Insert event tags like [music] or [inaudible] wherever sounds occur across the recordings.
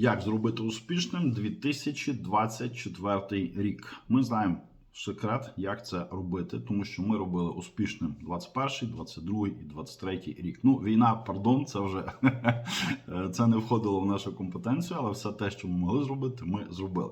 Як зробити успішним 2024 рік? Ми знаємо секрет, як це робити, тому що ми робили успішним 21, 22 і 23 рік. Ну, війна, пардон, це вже [laughs] це не входило в нашу компетенцію, але все те, що ми могли зробити, ми зробили.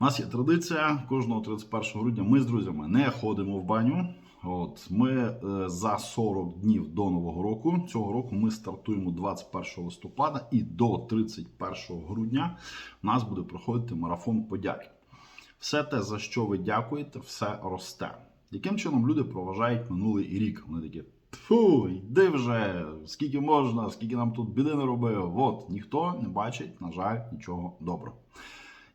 У нас є традиція кожного 31 грудня. Ми з друзями не ходимо в баню. От ми е, за 40 днів до нового року. Цього року ми стартуємо 21 листопада, і до 31 грудня у нас буде проходити марафон подяки. Все те, за що ви дякуєте, все росте. Яким чином люди проважають минулий рік? Вони такі. Фу, йди вже, скільки можна, скільки нам тут біди не робив. От ніхто не бачить, на жаль, нічого доброго.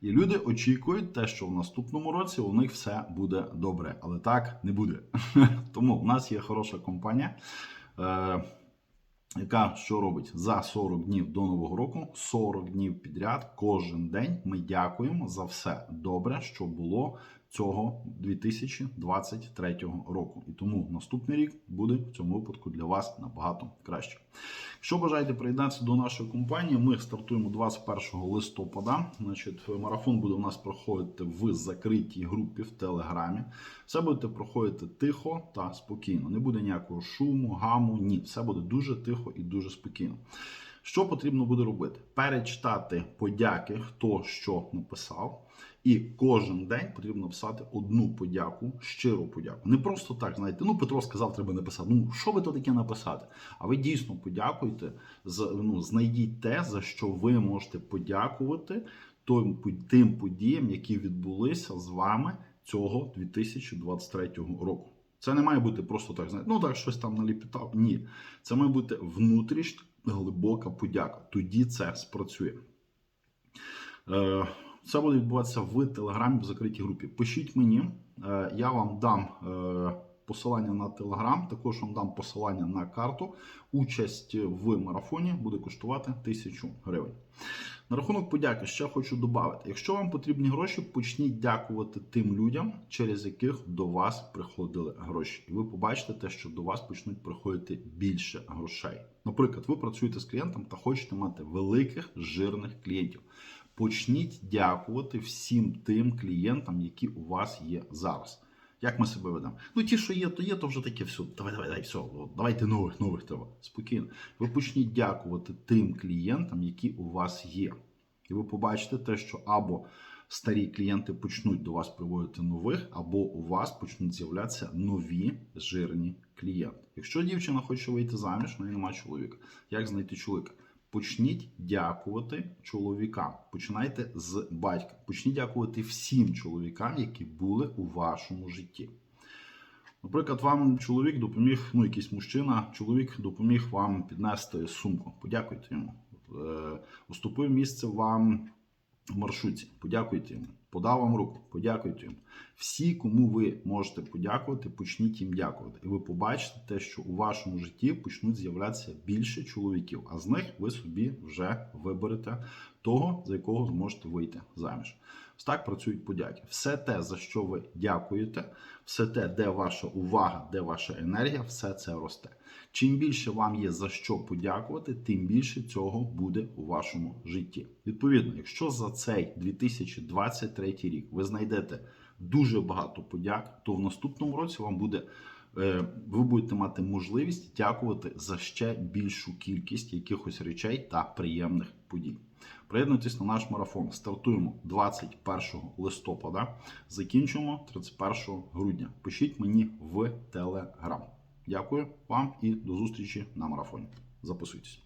І люди очікують те, що в наступному році у них все буде добре, але так не буде. [laughs] Тому в нас є хороша компанія, е, яка що робить за 40 днів до нового року, 40 днів підряд, кожен день ми дякуємо за все добре, що було цього 2023 року. І тому наступний рік буде в цьому випадку для вас набагато краще. Якщо бажаєте приєднатися до нашої компанії, ми стартуємо 21 листопада. Значить, марафон буде у нас проходити в закритій групі в Телеграмі. Все будете проходити тихо та спокійно. Не буде ніякого шуму, гаму, ні. Все буде дуже тихо і дуже спокійно. Що потрібно буде робити? Перечитати подяки, хто що написав. І кожен день потрібно писати одну подяку, щиру подяку. Не просто так, знаєте, ну Петро сказав, треба написати. Ну, що ви то таке написати? А ви дійсно подякуйте, за- ну, знайдіть те, за що ви можете подякувати тим, подіям, які відбулися з вами цього 2023 року. Це не має бути просто так, знаєте, ну так щось там наліпітав. Ні. Це має бути внутрішня глибока подяка. Тоді це спрацює. Е, Це буде відбуватися в телеграмі в закритій групі. Пишіть мені, е, я вам дам е, посилання на телеграм, також вам дам посилання на карту. Участь в марафоні буде коштувати 1000 гривень. На рахунок подяки ще хочу додати: якщо вам потрібні гроші, почніть дякувати тим людям, через яких до вас приходили гроші. І ви побачите те, що до вас почнуть приходити більше грошей. Наприклад, ви працюєте з клієнтом та хочете мати великих жирних клієнтів. Почніть дякувати всім тим клієнтам, які у вас є зараз. Як ми себе ведемо? Ну, ті, що є, то є, то вже таке все. Давай, давай, давай, все. Давайте нових, нових треба. Спокійно. Ви почніть дякувати тим клієнтам, які у вас є. І ви побачите те, що або старі клієнти почнуть до вас приводити нових, або у вас почнуть з'являтися нові жирні клієнти. Якщо дівчина хоче вийти заміж, в неї немає чоловіка. Як знайти чоловіка? Почніть дякувати чоловікам. Починайте з батька. Почніть дякувати всім чоловікам, які були у вашому житті. Наприклад, вам чоловік допоміг, ну якийсь мужчина, чоловік допоміг вам піднести сумку. Подякуйте йому. Е, Уступив місце вам в маршрутці. Подякуйте йому. Подав вам руку, подякуйте йому. Всі, кому ви можете подякувати, почніть їм дякувати. І ви побачите те, що у вашому житті почнуть з'являтися більше чоловіків, а з них ви собі вже виберете того, за якого зможете вийти заміж. Ось так працюють подяки. Все те, за що ви дякуєте, все те, де ваша увага, де ваша енергія, все це росте. Чим більше вам є за що подякувати, тим більше цього буде у вашому житті. Відповідно, якщо за цей 2023 рік ви знайдете дуже багато подяк, то в наступному році вам буде. е, Ви будете мати можливість дякувати за ще більшу кількість якихось речей та приємних подій. Приєднуйтесь на наш марафон. Стартуємо 21 листопада, закінчимо 31 грудня. Пишіть мені в Телеграм. Дякую вам і до зустрічі на марафоні. Записуйтесь.